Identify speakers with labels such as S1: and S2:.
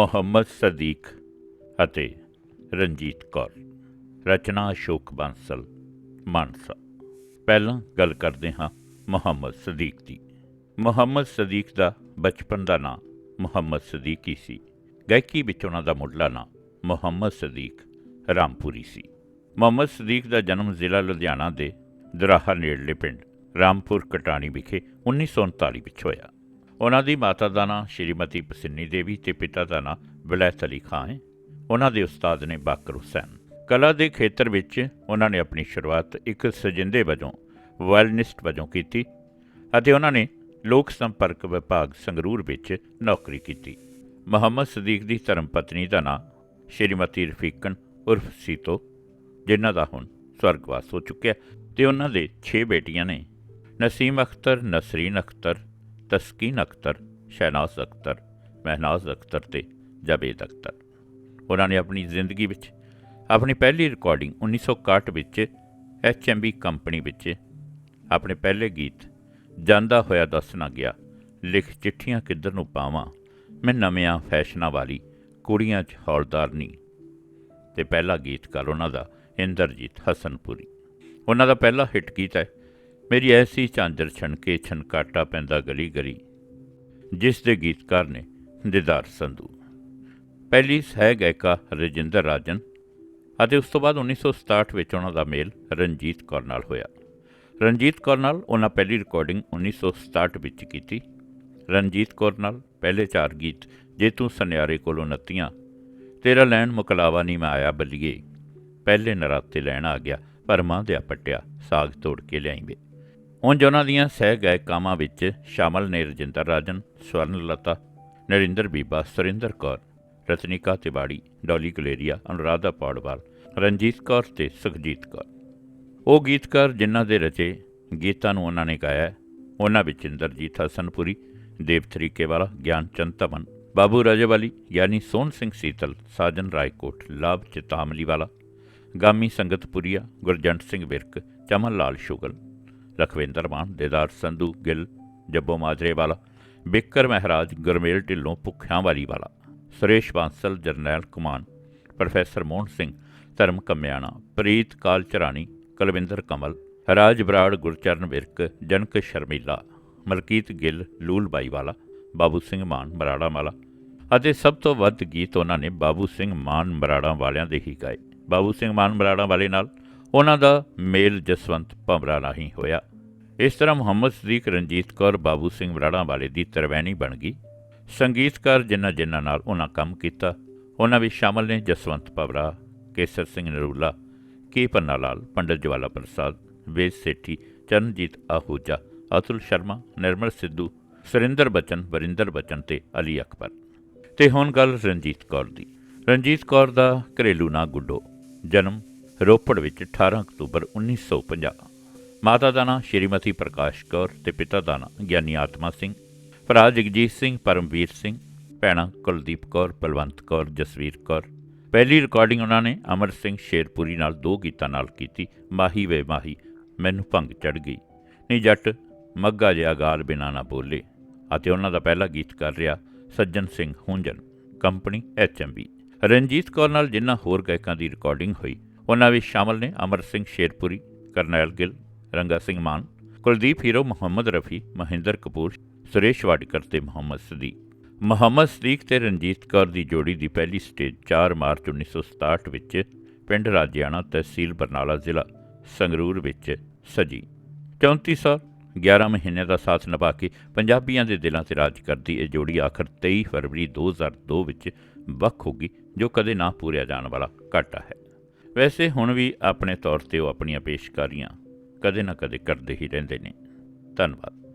S1: ਮੁਹੰਮਦ ਸਦੀਕ ਅਤੇ ਰਣਜੀਤ ਕੌਰ। ਰਚਨਾ ਅਸ਼ੋਕ ਬਾਂਸਲ, ਮਾਨਸਾ। ਪਹਿਲਾਂ ਗੱਲ ਕਰਦੇ ਹਾਂ ਮੁਹੰਮਦ ਸਦੀਕ ਦੀ। ਮੁਹੰਮਦ ਸਦੀਕ ਦਾ ਬਚਪਨ ਦਾ ਨਾਂ ਮੁਹੰਮਦ ਸਦੀਕ ਹੀ ਸੀ। ਗਾਇਕੀ ਵਿੱਚ ਉਹਨਾਂ ਦਾ ਮੁੱਢਲਾ ਨਾਂ ਮੁਹੰਮਦ ਸਦੀਕ ਰਾਮਪੁਰੀ ਸੀ। ਮੁਹੰਮਦ ਸਦੀਕ ਦਾ ਜਨਮ ਜ਼ਿਲ੍ਹਾ ਲੁਧਿਆਣਾ ਦੇ ਦਰਾਹਾ ਨੇੜਲੇ ਪਿੰਡ ਰਾਮਪੁਰ ਕਟਾਣੀ ਵਿਖੇ 1939 ਵਿੱਚ ਹੋਇਆ। ਉਹਨਾਂ ਦੀ ਮਾਤਾ ਦਾ ਨਾਂ ਸ਼੍ਰੀਮਤੀ ਪਸਿੰਨੀ ਦੇਵੀ ਤੇ ਪਿਤਾ ਦਾ ਨਾਂ ਵਿਲਾਇਤ ਅਲੀ ਖਾਂ ਹੈ। ਉਹਨਾਂ ਦੇ ਉਸਤਾਦ ਨੇ ਬਾਕਰ ਹੁਸੈਨ। ਕਲਾ ਦੇ ਖੇਤਰ ਵਿੱਚ ਉਹਨਾਂ ਨੇ ਆਪਣੀ ਸ਼ੁਰੂਆਤ ਇੱਕ ਸਜਿੰਦੇ ਵਜੋਂ, ਵਾਇਲਨਿਸਟ ਵਜੋਂ ਕੀਤੀ ਅਤੇ ਉਹਨਾਂ ਨੇ ਲੋਕ ਸੰਪਰਕ ਵਿਭਾਗ ਸੰਗਰੂਰ ਵਿੱਚ ਨੌਕਰੀ ਕੀਤੀ। ਮੁਹੰਮਦ ਸਦੀਕ ਦੀ ਧਰਮ ਪਤਨੀ ਦਾ ਨਾਂ ਸ਼੍ਰੀਮਤੀ ਰਫੀਕਨ ਉਰਫ ਸੀਤੋ, ਜਿਨ੍ਹਾਂ ਦਾ ਹੁਣ ਸਵਰਗਵਾਸ ਹੋ ਚੁੱਕਿਆ ਤੇ ਉਹਨਾਂ ਦੇ 6 ਬੇਟੀਆਂ ਨੇ, ਨਸੀਮ ਅਖਤਰ, ਨਸਰੀਨ ਅਖਤਰ ਤਸਕੀਨ ਅਖਤਰ, ਸ਼ਹਿਨਾਜ਼ ਅਖਤਰ, ਮਹਿਨਾਜ਼ ਅਖਤਰ ਤੇ ਜਾਵੇਦ ਅਖਤਰ। ਉਹਨਾਂ ਨੇ ਆਪਣੀ ਜ਼ਿੰਦਗੀ ਵਿੱਚ ਆਪਣੀ ਪਹਿਲੀ ਰਿਕਾਰਡਿੰਗ 1961 ਵਿੱਚ ਐਚਐਮਬੀ ਕੰਪਨੀ ਵਿੱਚ ਆਪਣੇ ਪਹਿਲੇ ਗੀਤ ਜਾਂਦਾ ਹੋਇਆ ਦੱਸਣਾ ਗਿਆ, ਲਿਖ ਚਿੱਠੀਆਂ ਕਿੱਧਰ ਨੂੰ ਪਾਵਾਂ, ਮੈਂ ਨਵਿਆਂ ਫੈਸ਼ਨਾਂ ਵਾਲੀ ਕੁੜੀਆਂ 'ਚ ਹੌਲਦਾਰਨੀ ਤੇ ਪਹਿਲਾ ਗੀਤਕਾਰ ਉਹਨਾਂ ਦਾ ਇੰਦਰਜੀਤ ਹਸਨਪੁਰੀ। ਉਹਨਾਂ ਦਾ ਪਹਿਲਾ ਹਿੱਟ ਗੀਤ ਹੈ ਮੇਰੀ ਐਸੀ ਝਾਂਜਰ ਛਣਕੇ ਛਣਕਾਟਾ ਪੈਂਦਾ ਗਲੀ ਗਲੀ ਜਿਸ ਦੇ ਗੀਤਕਾਰ ਨੇ ਦਿਦਾਰ ਸੰਧੂ। ਪਹਿਲੀ ਸਹਿ ਗਾਇਕਾ ਰਜਿੰਦਰ ਰਾਜਨ ਅਤੇ ਉਸ ਤੋਂ ਬਾਅਦ 1967 ਵਿੱਚ ਉਹਨਾਂ ਦਾ ਮੇਲ ਰਣਜੀਤ ਕੌਰ ਨਾਲ ਹੋਇਆ। ਰਣਜੀਤ ਕੌਰ ਨਾਲ ਉਹਨਾਂ ਪਹਿਲੀ ਰਿਕਾਰਡਿੰਗ 1967 ਵਿੱਚ ਕੀਤੀ। ਰਣਜੀਤ ਕੌਰ ਨਾਲ ਪਹਿਲੇ ਚਾਰ ਗੀਤ ਜੇ ਤੂੰ ਸੁਨਿਆਰੇ ਕੋਲੋਂ ਨੱਤੀਆਂ, ਤੇਰਾ ਲੈਣ ਮੁਕਲਾਵਾ ਨਹੀਂ ਮੈਂ ਆਇਆ ਬੱਲੀਏ, ਪਹਿਲੇ ਨਰਾਤੇ ਲੈਣ ਆ ਗਿਆ, ਪਰ ਮਾਂ ਦੇ ਪਟਿਆ ਸਾਗ ਤੋੜ ਕੇ ਲਿਆਈ ਵੇ। ਉਂਝ ਉਹਨਾਂ ਦੀਆਂ ਸਹਿ ਗਾਇਕਾਵਾਂ ਵਿੱਚ ਸ਼ਾਮਲ ਨੇ ਰਜਿੰਦਰ ਰਾਜਨ ਸਵਰਨ ਲਤਾ ਨਰਿੰਦਰ ਬੀਬਾ ਸੁਰਿੰਦਰ ਕੌਰ ਰਤਨਿਕਾ ਤਿਵਾੜੀ ਡੋਲੀ ਗਲੇਰੀਆ ਅਨੁਰਾਧਾ ਪੌੜਵਾਲ ਰਣਜੀਤ ਕੌਰ ਤੇ ਸੁਖਜੀਤ ਕੌਰ। ਉਹ ਗੀਤਕਾਰ ਜਿਨ੍ਹਾਂ ਦੇ ਰਚੇ ਗੀਤਾਂ ਨੂੰ ਉਹਨਾਂ ਨੇ ਗਾਇਆ ਉਹਨਾਂ ਵਿੱਚ ਇੰਦਰਜੀਤ ਹਸਨਪੁਰੀ ਦੇਵ ਤਰੀਕੇਵਾਲਾ, ਗਿਆਨ ਚੰਦ ਧਵਨ ਬਾਬੂ ਰਾਜੇਵਾਲੀ ਗਿਆਨੀ ਸੋਹਣ ਸਿੰਘ ਸੀਤਲ ਸਾਜਨ ਰਾਏਕੋਟ ਲਾਭ ਚਿਤਾਮਲੀ ਵਾਲਾ ਗਾਮੀ ਸੰਗਤਪੁਰੀਆ ਗੁਰਜੰਟ ਸਿੰਘ ਵਿਰਕ ਚਮਨ ਲਾਲ ਸ਼ੁਗਲ। ਲਖਵਿੰਦਰ ਮਾਨ, ਦੇਦਾਰ ਸੰਧੂ ਗਿੱਲ, ਜੱਬੋ ਮਾਜਰੇ ਵਾਲਾ ਬਿੱਕਰ ਮਹਿਰਾਜ, ਗੁਰਮੇਲ ਢਿੱਲੋਂ ਭੁੱਖਿਆਂ ਵਾਲੀ ਵਾਲਾ ਸੁਰੇਸ਼ ਬਾਂਸਲ, ਜਰਨੈਲ ਕੁਮਾਨ, ਪ੍ਰੋਫੈਸਰ ਮੋਹਨ ਸਿੰਘ, ਧਰਮ ਕਮਿਆਣਾ, ਪ੍ਰੀਤ ਕਾਲ ਚਰਾਣੀ, ਕੁਲਵਿੰਦਰ ਕਮਲ, ਰਾਜ ਬਰਾੜ, ਗੁਰਚਰਨ ਵਿਰਕ, ਜਨਕ ਸ਼ਰਮੀਲਾ, ਮਲਕੀਤ ਗਿੱਲ, ਲੂਲ ਬਾਈ ਵਾਲਾ ਬਾਬੂ ਸਿੰਘ ਮਾਨ ਮਰਾੜਾ ਵਾਲਾ ਅਤੇ ਸਭ ਤੋਂ ਵੱਧ ਗੀਤ ਉਹਨਾਂ ਨੇ ਬਾਬੂ ਸਿੰਘ ਮਾਨ ਮਰਾੜਾ ਵਾਲਿਆਂ ਦੇ ਹੀ ਗਾਏ। ਬਾਬੂ ਸਿੰਘ ਮਾਨ ਮਰਾੜਾ ਵਾਲੇ ਨਾਲ ਉਹਨਾਂ ਦਾ ਮੇਲ ਜਸਵੰਤ ਭਮਰਾ ਰਾਹੀਂ ਹੋਇਆ। ਇਸ ਤਰ੍ਹਾਂ ਮੁਹੰਮਦ ਸਦੀਕ ਰਣਜੀਤ ਕੌਰ, ਬਾਬੂ ਸਿੰਘ ਮਰਾੜਾ ਵਾਲੇ ਦੀ ਤਰਵੈਣੀ ਬਣ ਗਈ। ਸੰਗੀਤਕਾਰ ਜਿਨ੍ਹਾਂ ਜਿਨ੍ਹਾਂ ਨਾਲ ਉਹਨਾਂ ਕੰਮ ਕੀਤਾ, ਉਹਨਾਂ ਵਿੱਚ ਸ਼ਾਮਲ ਨੇ ਜਸਵੰਤ ਭਵਰਾ ਕੇਸਰ ਸਿੰਘ ਨਰੂਲਾ, ਕੇ ਪੰਨਾ ਲਾਲ ਪੰਡਤ ਜਵਾਲਾ ਪ੍ਰਸਾਦ, ਵੇਦ ਸੇਠੀ, ਚਰਨਜੀਤ ਆਹੂਜਾ, ਅਤੁਲ ਸ਼ਰਮਾ, ਨਿਰਮਲ ਸਿੱਧੂ, ਸੁਰਿੰਦਰ ਬਚਨ, ਵਰਿੰਦਰ ਬਚਨ ਤੇ ਅਲੀ ਅਕਬਰ। ਤੇ ਹੁਣ ਗੱਲ ਰਣਜੀਤ ਕੌਰ ਦੀ। ਰਣਜੀਤ ਕੌਰ ਦਾ ਘਰੇਲੂ ਨਾਂ ਗੁੱਡੋ, ਜਨਮ ਰੋਪੜ ਵਿੱਚ 18 ਅਕਤੂਬਰ 1950 ਮਾਤਾ ਦਾ ਨਾਂ ਸ਼੍ਰੀਮਤੀ ਪ੍ਰਕਾਸ਼ ਕੌਰ ਤੇ ਪਿਤਾ ਦਾ ਨਾਂ ਗਿਆਨੀ ਆਤਮਾ ਸਿੰਘ, ਭਰਾ ਜਗਜੀਤ ਸਿੰਘ, ਪਰਮਵੀਰ ਸਿੰਘ, ਭੈਣਾਂ ਕੁਲਦੀਪ ਕੌਰ, ਬਲਵੰਤ ਕੌਰ, ਜਸਵੀਰ ਕੌਰ। ਪਹਿਲੀ ਰਿਕਾਰਡਿੰਗ ਉਹਨਾਂ ਨੇ ਅਮਰ ਸਿੰਘ ਸ਼ੇਰਪੁਰੀ ਨਾਲ ਦੋ ਗੀਤਾਂ ਨਾਲ ਕੀਤੀ, ਮਾਹੀ ਵੇ ਮਾਹੀ, ਮੈਨੂੰ ਭੰਗ ਚੜ ਗਈ। ਨੀ ਜੱਟ ਮੱਗਾ ਜਿਹਾ ਗਾਲ ਬਿਨਾ ਨਾ ਬੋਲੇ। ਅਤੇ ਉਹਨਾਂ ਦਾ ਪਹਿਲਾ ਗੀਤ ਕਰ ਰਿਹਾ, ਸੱਜਣ ਸਿੰਘ ਹੁੰਜਨ ਕੰਪਨੀ ਐਚਐਮਬੀ ਰਣਜੀਤ ਕੌਰ ਨਾਲ ਜਿਨ੍ਹਾਂ ਹੋਰ ਗਾਇਕਾਂ ਦੀ ਰਿਕਾਰਡਿੰਗ ਹੋਈ, ਉਹਨਾਂ ਵਿੱਚ ਸ਼ਾਮਲ ਨੇ ਅਮਰ ਸਿੰਘ ਸ਼ੇਰਪੁਰੀ, ਕਰਨੈਲ ਗਿੱਲ ਰੰਗਾ ਸਿੰਘ ਮਾਨ, ਕੁਲਦੀਪ ਹੀਰੋ ਮੁਹੰਮਦ ਰਫੀ, ਮਹਿੰਦਰ ਕਪੂਰ, ਸੁਰੇਸ਼ ਵਾਡਕਰ ਤੇ ਮੁਹੰਮਦ ਸਦੀਕ। ਮੁਹੰਮਦ ਸਦੀਕ ਤੇ ਰਣਜੀਤ ਕੌਰ ਦੀ ਜੋੜੀ ਦੀ ਪਹਿਲੀ ਸਟੇਜ 4 ਮਾਰਚ 1967 ਵਿੱਚ ਪਿੰਡ ਰਾਜਿਆਣਾ ਤਹਿਸੀਲ ਬਰਨਾਲਾ ਜ਼ਿਲ੍ਹਾ ਸੰਗਰੂਰ ਵਿੱਚ ਸਜੀ। 34 ਸਾਲ 11 ਮਹੀਨੇ ਦਾ ਸਾਥ ਨਿਭਾ ਕੇ ਪੰਜਾਬੀਆਂ ਦੇ ਦਿਲਾਂ ਤੇ ਰਾਜ ਕਰਦੀ ਇਹ ਜੋੜੀ ਆਖਰ 23 ਫਰਵਰੀ 2002 ਵਿੱਚ ਵੱਖ ਹੋ ਗਈ, ਜੋ ਕਦੇ ਨਾ ਪੂਰਿਆ ਜਾਣ ਵਾਲਾ ਘਾਟਾ ਹੈ। ਵੈਸੇ ਹੁਣ ਵੀ ਆਪਣੇ ਤੌਰ ਤੇ ਉਹ ਆਪਣੀਆਂ ਪੇਸ਼ਕਾਰੀਆਂ ਕਦੇ ਨਾ ਕਦੇ ਕਰਦੇ ਹੀ ਰਹਿੰਦੇ ਨੇ। ਧੰਨਵਾਦ।